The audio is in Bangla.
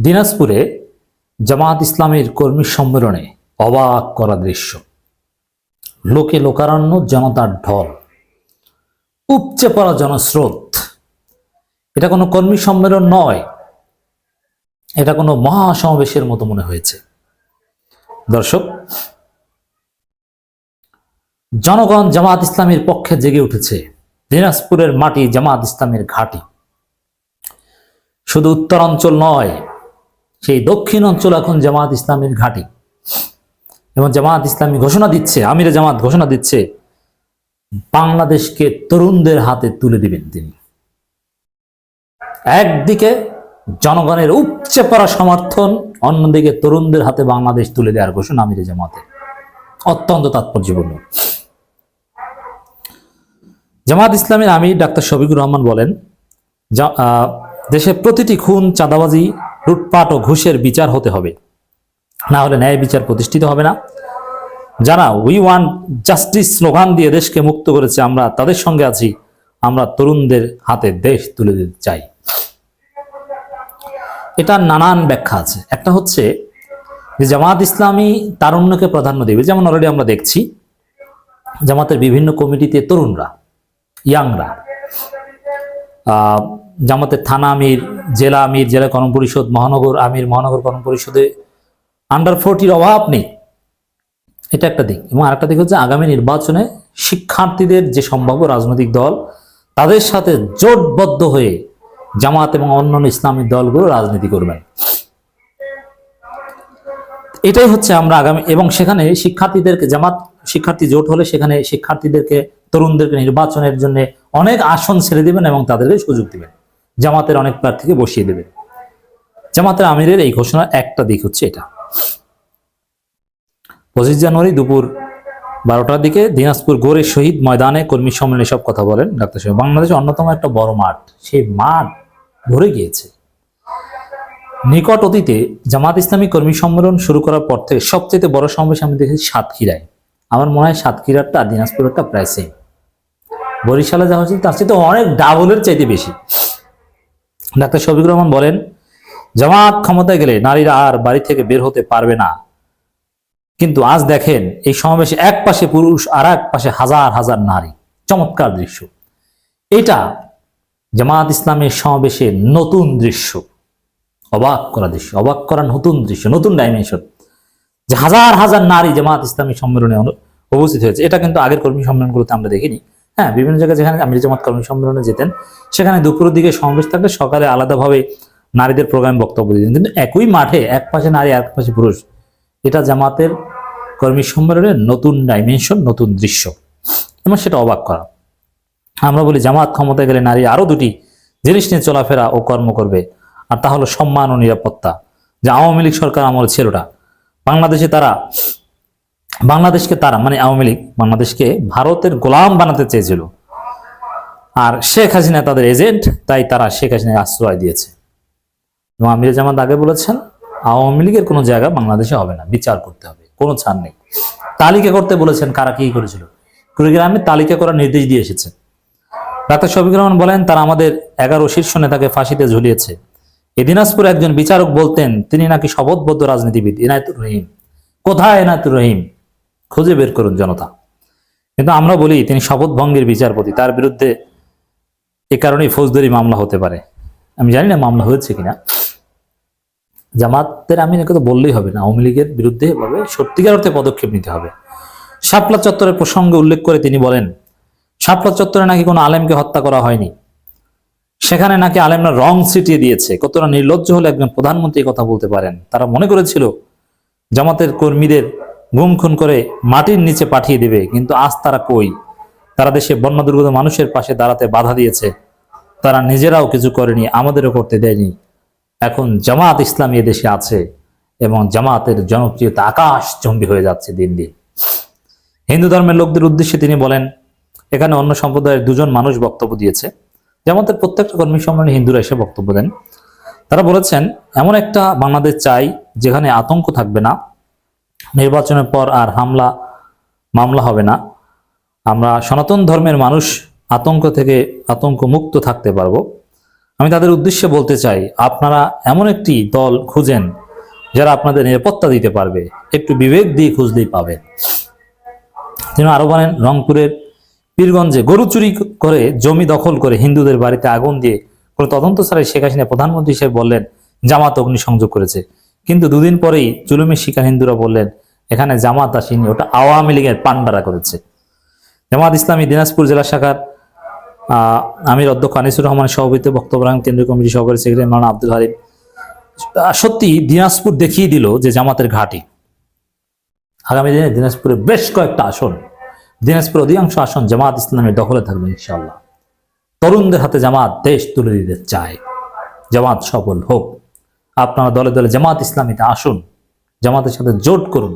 দিনাজপুরে জামাত ইসলামের কর্মী সম্মেলনে অবাক করা দৃশ্য। লোকে লোকারণ্য, জনতার ঢল। উপচে পড়া জনস্রোত। এটা কোনো কর্মী সম্মেলন নয়। এটা কোনো মহাসমাবেশের মতো মনে হয়েছে। দর্শক, জনগণ জামাত ইসলামের পক্ষে জেগে উঠেছে দিনাজপুরের মাটি জামাত ইসলামের ঘাঁটি। শুধু উত্তরাঞ্চল নয় সেই দক্ষিণ অঞ্চল এখন জামাত ইসলামের ঘাঁটি। এবং জামাত ইসলামী ঘোষণা দিচ্ছে, আমিরে জামাত ঘোষণা দিচ্ছে, বাংলাদেশকে তরুণদের হাতে তুলে দিবেন তিনি। একদিকে জনগণের উপচে পড়া সমর্থন, অন্যদিকে তরুণদের হাতে বাংলাদেশ তুলে দেওয়ার ঘোষণা আমিরে জামাতে। অত্যন্ত তাৎপর্যপূর্ণ। জামাত ইসলামের আমির ডাক্তার শফিকুর রহমান বলেন দেশে প্রতিটি খুন, চাঁদাবাজি লুটপাট ও ঘুষের বিচার হতে হবে। না হলে ন্যায় বিচার প্রতিষ্ঠিত হবে না। যারা উই ওয়ান জাস্টিস স্লোগান দিয়ে দেশকে মুক্ত করেছে আমরা। তাদের সঙ্গে আছি আমরা, তরুণদের হাতে দেশ তুলে দিতে চাই। এটা নানান ব্যাখ্যা আছে। একটা হচ্ছে যে জামাত ইসলামী তারুণ্যকে প্রাধান্য দেবে। যেমন অলরেডি আমরা দেখছি, জামাতের বিভিন্ন কমিটিতে তরুণরা ইয়াংরা জামাতের থানা আমির, জেলা আমির, জেলা কর্ম পরিষদ, মহানগর আমির, মহানগর কর্ম পরিষদে আন্ডার ফোরটির অভাব নেই। এটা একটা দিক। এবং আরেকটা দিক হচ্ছে আগামী নির্বাচনে শিক্ষার্থীদের যে সম্ভাব্য রাজনৈতিক দল, তাদের সাথে জোটবদ্ধ হয়ে জামাত এবং অন্যান্য ইসলামিক দলগুলো রাজনীতি করবেন। এটাই হচ্ছে আমরা আগামী, এবং সেখানে শিক্ষার্থীদেরকে, জামাত শিক্ষার্থী জোট হলে সেখানে শিক্ষার্থীদেরকে, তরুণদেরকে নির্বাচনের জন্য অনেক আসন ছেড়ে দিবেন এবং তাদেরকে সুযোগ দিবেন। জামাতের অনেক প্রার্থীকে বসিয়ে দেবে। জামাতের আমিরের এই ঘোষণার একটা দিক হচ্ছে এটা। পঁচিশ জানুয়ারি দুপুর বারোটার দিকে দিনাজপুর গোরে শহীদ ময়দানে কর্মী সম্মেলনে সব কথা বলেন ডাক্তার সাহেব। বাংলাদেশের অন্যতম একটা বড় মাঠ, সেই মাঠ ভরে গিয়েছে। নিকট অতীতে জামাত ইসলামী কর্মী সম্মেলন শুরু করার পর থেকে সবচেয়ে বড় সমাবেশ আমি দেখেছি সাতক্ষীরায়। আমার মনে হয় সাতক্ষীরারটা দিনাজপুরেরটা প্রায় সেম বরিশালে যা হচ্ছে তার চাইতে অনেক ডাবলের চাইতে বেশি। ডাক্তার শফিকুর রহমান বলেন জামাত ক্ষমতায় গেলে নারীরা আর বাড়ি থেকে বের হতে পারবে না। কিন্তু আজ দেখেন, এই সমাবেশে এক পাশে পুরুষ আর এক পাশে হাজার হাজার নারী। চমৎকার দৃশ্য। এটা জামাত ইসলামের সমাবেশে নতুন দৃশ্য। অবাক করা দৃশ্য, অবাক করা নতুন দৃশ্য, নতুন ডাইমেনশন যে হাজার হাজার নারী জামাত ইসলামী সম্মেলনে উপস্থিত হয়েছে। এটা কিন্তু আগের কর্মী সম্মেলনগুলোতে আমরা দেখিনি। হ্যাঁ বিভিন্ন জায়গায় যেখানে আমির জামাত কর্মী সম্মেলনে যেতেন, সেখানে দুপুরের দিকে সমাবেশ থাকলে সকালে আলাদাভাবে নারীদের প্রোগ্রাম বক্তব্য দিতেন। কিন্তু একই মাঠে এক পাশে নারী এক পাশে পুরুষ, এটা জামাতের কর্মী সম্মেলনের নতুন ডাইমেনশন নতুন দৃশ্য। এবং সেটা অবাক করা। আমরা বলি জামাত ক্ষমতায় গেলে নারী আরও দুটি জিনিস নিয়ে চলাফেরা ও কর্ম করবে, আর তা হলো সম্মান ও নিরাপত্তা। যে আওয়ামী লীগ সরকার আমল ছিল বাংলাদেশে তারা বাংলাদেশকে তারা মানে আওয়ামী লীগ, বাংলাদেশকে ভারতের গোলাম বানাতে চেয়েছিল। আর শেখ হাসিনা তাদের এজেন্ট, তাই তারা শেখ হাসিনাকে আশ্রয় দিয়েছে। এবং আমির জামাত আগে বলেছেন, আওয়ামী লীগের কোনো জায়গা বাংলাদেশে হবে না, বিচার করতে হবে, কোনো ছাড় নেই। তালিকা করতে বলেছেন কারা কি করেছিল। কুড়িগ্রামে তালিকা করার নির্দেশ দিয়ে এসেছে। ডাক্তার শফিকুর রহমান বলেন, তারা আমাদের এগারো শীর্ষ নেতাকে ফাঁসিতে ঝুলিয়েছে। এ দিনাজপুরে একজন বিচারক বলতেন, তিনি নাকি শপথবদ্ধ রাজনীতিবিদ, এনায়তুর রহিম। কোথায় এনায়তুর রহিম? খুঁজে বের করুন জনতা। কিন্তু আমরা বলি, তিনি শপথ ভঙ্গের বিচারপতি, তার বিরুদ্ধে এ কারণেই ফৌজদারি মামলা হতে পারে। আমি জানি না মামলা হয়েছে কিনা। জামাতের আমি তো বললেই হবে না, আওয়ামী লীগের বিরুদ্ধে এভাবে সত্যিকার অর্থে পদক্ষেপ নিতে হবে। শাপলা চত্বরের প্রসঙ্গে উল্লেখ করে তিনি বলেন, শাপলা চত্বরে নাকি কোনো আলেমকে হত্যা করা হয়নি। সেখানে নাকি আলেমরা রং ছিটিয়ে দিয়েছে। কতটা নির্লজ্জ হলে একজন প্রধানমন্ত্রী কথা বলতে পারেন। তারা মনে করেছিল, জামাতের কর্মীদের গুম খুন করে মাটির নিচে পাঠিয়ে দিবে, কিন্তু আজ তারা কই? তারা দেশে বন্যা দুর্গত মানুষের পাশে দাঁড়াতে বাধা দিয়েছে। তারা নিজেরাও কিছু করেনি, আমাদেরও করতে দেয়নি। এখন জামাত ইসলামী দেশে আছে এবং জামাতের জনপ্রিয়তা আকাশ চম্বী হয়ে যাচ্ছে দিন দিন। হিন্দু ধর্মের লোকদের উদ্দেশ্যে তিনি বলেন, এখানে অন্য সম্প্রদায়ের দুজন মানুষ বক্তব্য দিয়েছে। জামাতের প্রত্যেকটা কর্মী সম্মেলনে হিন্দুরা এসে বক্তব্য দেন। তারা বলেছেন, এমন একটা বাংলাদেশ চাই যেখানে আতঙ্ক থাকবে না নির্বাচনের পর আর হামলা, মামলা হবে না। আমরা সনাতন ধর্মের মানুষ, আতঙ্ক থেকে আতঙ্ক মুক্ত থাকতে পারব। আমি তাদের উদ্দেশ্যে বলতে চাই, আপনারা এমন একটি দল খুঁজেন যারা আপনাদের নিরাপত্তা দিতে পারবে, একটু বিবেক দিয়ে খুঁজলেই পাবেন। তিনি আরও বলেন, রংপুরের পীরগঞ্জে গরু চুরি করে জমি দখল করে হিন্দুদের বাড়িতে আগুন দিয়ে কোনো তদন্ত ছাড়াই শেখ হাসিনা প্রধানমন্ত্রী হিসেবে বললেন, জামাত অগ্নিসংযোগ করেছে। কিন্তু দুদিন পরেই জুলুমের শিকার হিন্দুরা বললেন, এখানে জামাত আসেনি, ওটা আওয়ামী লীগের পান্ডারা করেছে। জামাত ইসলামী দিনাজপুর জেলা শাখার আমির অধ্যক্ষ আনিসুর রহমানের সভাপতিত্বে বক্তব্য রাখেন কেন্দ্রীয় কমিটির সহকারী সেক্রেটারি মাওলানা আব্দুল হারিম সত্যি দিনাজপুর দেখিয়ে দিল যে জামাতের ঘাঁটি। আগামী দিনে দিনাজপুরে বেশ কয়েকটা আসন, দিনাজপুর অধিকাংশ আসন জামাত ইসলামের দখলে থাকবে ইনশাল্লাহ তরুণদের হাতে জামাত দেশ তুলে দিতে চায়। জামাত সফল হোক। আপনারা দলে দলে জামাত ইসলামীতে আসুন জামাতের সাথে জোট করুন।